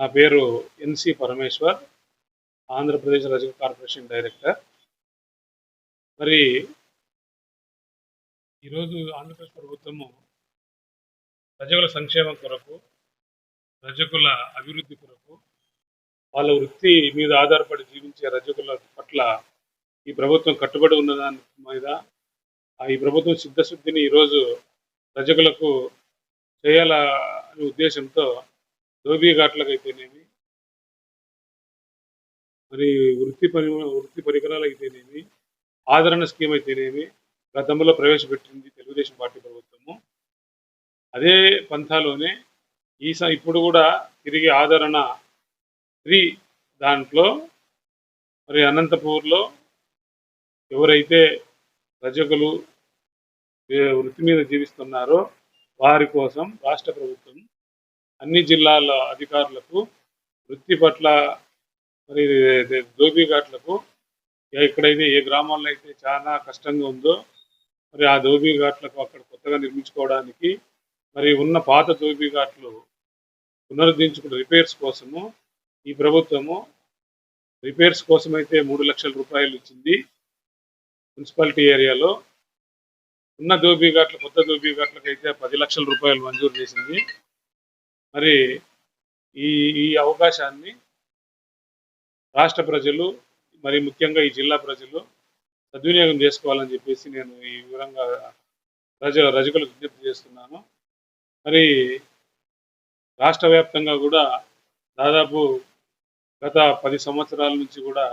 నా పేరు ఎన్సి పరమేశ్వర్ ఆంధ్రప్రదేశ్ రజక కార్పొరేషన్ డైరెక్టర్. మరి ఈరోజు ఆంధ్రప్రదేశ్ ప్రభుత్వము ప్రజల సంక్షేమం కొరకు రజకుల అభివృద్ధి కొరకు వాళ్ళ వృత్తి మీద ఆధారపడి జీవించే రజకుల పట్ల ఈ ప్రభుత్వం కట్టుబడి ఉన్నదాని మీద ఈ ప్రభుత్వం సిద్ధశుద్ధిని ఈరోజు రజకులకు చేయాల అనే ఉద్దేశంతో ధోబీ ఘాట్లకు అయితేనేమి మరి వృత్తి పని వృత్తి పరికరాలు అయితేనేమి ఆదరణ స్కీమ్ అయితేనేమి గతంలో ప్రవేశపెట్టింది తెలుగుదేశం పార్టీ ప్రభుత్వము. అదే పంథాలోనే ఈ ఇప్పుడు కూడా తిరిగి ఆదరణ త్రీ దాంట్లో మరి అనంతపూర్లో ఎవరైతే రజకులు వృత్తి మీద జీవిస్తున్నారో వారి కోసం రాష్ట్ర ప్రభుత్వం అన్ని జిల్లాల అధికారులకు వృత్తి పట్ల మరి ధోబీ ఘాట్లకు ఎక్కడైతే ఏ గ్రామాల్లో అయితే చాలా కష్టంగా ఉందో మరి ఆ ధోబీ ఘాట్లకు అక్కడ కొత్తగా నిర్మించుకోవడానికి మరి ఉన్న పాత ధోబీఘాట్లు పునరుద్ధరించుకున్న రిపేర్స్ కోసము ఈ ప్రభుత్వము రిపేర్స్ కోసం అయితే మూడు లక్షల రూపాయలు ఇచ్చింది మున్సిపాలిటీ ఏరియాలో. ఉన్న దోబీఘాట్ల కొత్త దోబీఘాట్లకు అయితే పది లక్షల రూపాయలు మంజూరు చేసింది. మరి ఈ ఈ అవకాశాన్ని రాష్ట్ర ప్రజలు మరి ముఖ్యంగా ఈ జిల్లా ప్రజలు సద్వినియోగం చేసుకోవాలని చెప్పేసి నేను ఈ వివరంగా రజ రజకులకు విజ్ఞప్తి చేస్తున్నాను. మరి రాష్ట్ర వ్యాప్తంగా కూడా దాదాపు గత పది సంవత్సరాల నుంచి కూడా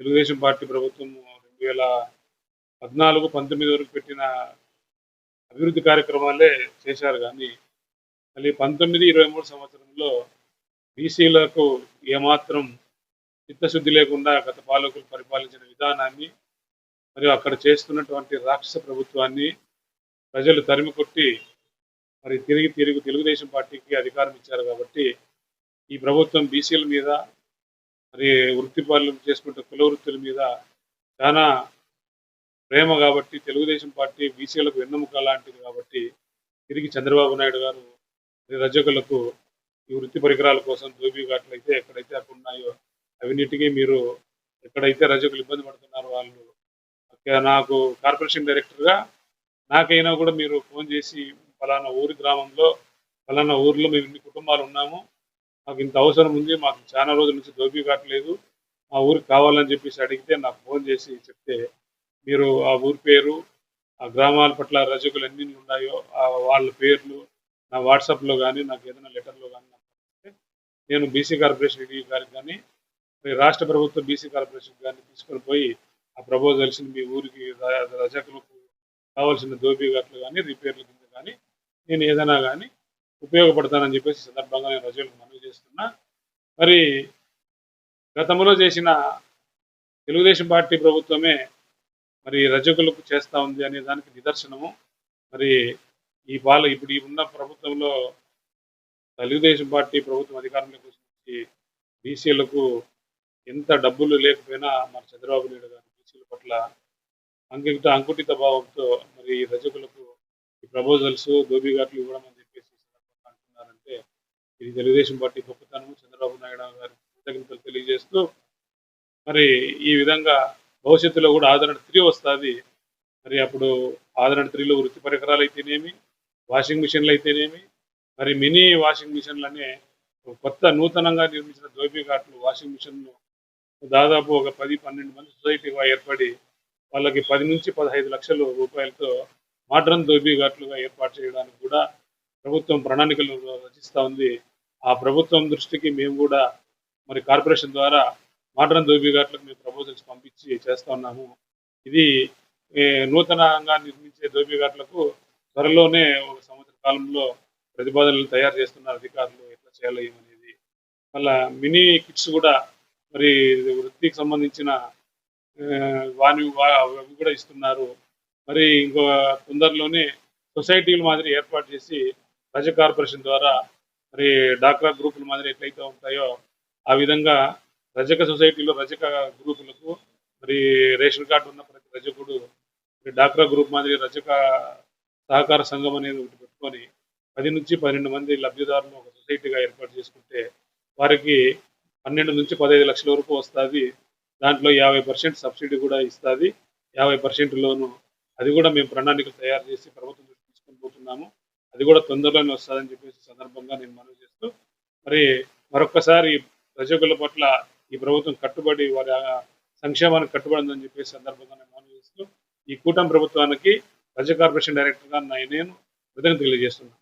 తెలుగుదేశం పార్టీ ప్రభుత్వం రెండు వేల పద్నాలుగు పంతొమ్మిది వరకు పెట్టిన అభివృద్ధి కార్యక్రమాలే చేశారు. కానీ మళ్ళీ పంతొమ్మిది ఇరవై మూడు సంవత్సరంలో బీసీలకు ఏమాత్రం చిత్తశుద్ధి లేకుండా గత పాలకులు పరిపాలించిన విధానాన్ని మరియు అక్కడ చేస్తున్నటువంటి రాక్షస ప్రభుత్వాన్ని ప్రజలు తరిమి కొట్టి మరి తిరిగి తిరిగి తెలుగుదేశం పార్టీకి అధికారం ఇచ్చారు కాబట్టి ఈ ప్రభుత్వం బీసీల మీద మరి వృత్తి పాలన చేసుకుంటే కుల వృత్తుల మీద చాలా ప్రేమ కాబట్టి తెలుగుదేశం పార్టీ బీసీలకు వెన్నెముక లాంటిది కాబట్టి తిరిగి చంద్రబాబు నాయుడు గారు రజకులకు ఈ వృత్తి పరికరాల కోసం దోబీ ఘాట్లు అయితే ఎక్కడైతే అక్కడ ఉన్నాయో అవిన్నిటికీ మీరు ఎక్కడైతే రజకులు ఇబ్బంది పడుతున్నారు వాళ్ళు నాకు కార్పొరేషన్ డైరెక్టర్గా నాకైనా కూడా మీరు ఫోన్ చేసి ఫలానా ఊరి గ్రామంలో ఫలానా ఊర్లో మేము ఇన్ని కుటుంబాలు ఉన్నాము మాకు ఇంత అవసరం ఉంది మాకు చాలా రోజుల నుంచి దోబీ కావట్లేదు మా ఊరికి కావాలని చెప్పేసి అడిగితే నాకు ఫోన్ చేసి చెప్తే మీరు ఆ ఊరి పేరు ఆ గ్రామాల పట్ల రజకులు ఎన్ని ఉన్నాయో వాళ్ళ పేర్లు నా వాట్సాప్లో కానీ నాకు ఏదైనా లెటర్లో కానీ నాకు నేను బీసీ కార్పొరేషన్ ఈడీ గారికి కానీ మరి రాష్ట్ర ప్రభుత్వం బీసీ కార్పొరేషన్ కానీ తీసుకొని పోయి ఆ ప్రపోజల్స్ని మీ ఊరికి ర- రజకులకు కావాల్సిన దోబీ గట్లు కానీ రిపేర్ల కింద కానీ నేను ఏదైనా కానీ ఉపయోగపడతానని చెప్పేసి సందర్భంగా నేను రజకులకు మనవి చేస్తున్నా. మరి గతంలో చేసిన తెలుగుదేశం పార్టీ ప్రభుత్వమే మరి రజకులకు చేస్తా ఉంది అనే దానికి నిదర్శనము. మరి ఈ పాల ఇప్పుడు ఈ ఉన్న ప్రభుత్వంలో తెలుగుదేశం పార్టీ ప్రభుత్వం అధికారంలోకి వచ్చి బీసీలకు ఎంత డబ్బులు లేకపోయినా మన చంద్రబాబు నాయుడు గారు బీసీల పట్ల అంకిత అంకుటిత భావంతో మరి ఈ రజకులకు ఈ ప్రపోజల్స్ దోబిఘాట్లు ఇవ్వడం అని చెప్పేసి అంటున్నారంటే ఇది తెలుగుదేశం పార్టీ గొప్పతనం చంద్రబాబు నాయుడు గారి కృతజ్ఞతలు తెలియజేస్తూ మరి ఈ విధంగా భవిష్యత్తులో కూడా ఆదరణ త్రీ వస్తుంది. మరి అప్పుడు ఆదరణ త్రీలో వృత్తి పరికరాలు అయితేనేమి వాషింగ్ మిషన్లు అయితేనేమి మరి మినీ వాషింగ్ మిషన్లనే కొత్త నూతనంగా నిర్మించిన దోబీ ఘాట్లు వాషింగ్ మిషన్లు దాదాపు ఒక పది పన్నెండు మంది సొసైటీగా ఏర్పడి వాళ్ళకి పది నుంచి పదహైదు లక్షల రూపాయలతో మోడ్రన్ దోబీ ఘాట్లుగా ఏర్పాటు చేయడానికి కూడా ప్రభుత్వం ప్రణాళికలు రచిస్తూ ఉంది. ఆ ప్రభుత్వం దృష్టికి మేము కూడా మరి కార్పొరేషన్ ద్వారా మోడ్రన్ దోబీ ఘాట్లకు మేము ప్రపోజల్స్ పంపించి చేస్తా ఉన్నాము. ఇది నూతనంగా నిర్మించే దోబీ ఘాట్లకు త్వరలోనే ఒక సంవత్సర కాలంలో ప్రతిపాదనలు తయారు చేస్తున్నారు అధికారులు ఎట్లా చేయాలి అనేది. మళ్ళా మినీ కిట్స్ కూడా మరి వృత్తికి సంబంధించిన ఆ, వాని వా- అవి కూడా ఇస్తున్నారు. మరి ఇంకో తొందరలోనే సొసైటీల మాదిరి ఏర్పాటు చేసి రజ కార్పొరేషన్ ద్వారా మరి డాక్రా గ్రూపుల మాదిరి ఎట్లయితే ఉంటాయో ఆ విధంగా రజక సొసైటీలో రజక గ్రూపులకు మరి రేషన్ కార్డు ఉన్న ప్రతి రజకుడు డాక్రా గ్రూప్ మాదిరి రజక సహకార సంఘం అనేది ఒకటి పెట్టుకొని పది నుంచి పన్నెండు మంది లబ్ధిదారులను ఒక సొసైటీగా ఏర్పాటు చేసుకుంటే వారికి పన్నెండు నుంచి పదహైదు లక్షల వరకు వస్తుంది. దాంట్లో యాభై పర్సెంట్ సబ్సిడీ కూడా ఇస్తుంది. యాభై పర్సెంట్ లోను అది కూడా మేము ప్రణాళికలు తయారు చేసి ప్రభుత్వం తీసుకొని పోతున్నాము. అది కూడా తొందరలోనే వస్తుందని చెప్పేసి సందర్భంగా నేను మనవి చేస్తూ మరి మరొక్కసారి ప్రజల పట్ల ఈ ప్రభుత్వం కట్టుబడి వారి సంక్షేమానికి కట్టుబడిందని చెప్పేసి సందర్భంగా నేను మనవి చేస్తూ ఈ కూటమి ప్రభుత్వానికి ప్రజా కార్పొరేషన్ డైరెక్టర్గా నా- నేను కృతజ్ఞత తెలియజేస్తున్నాను.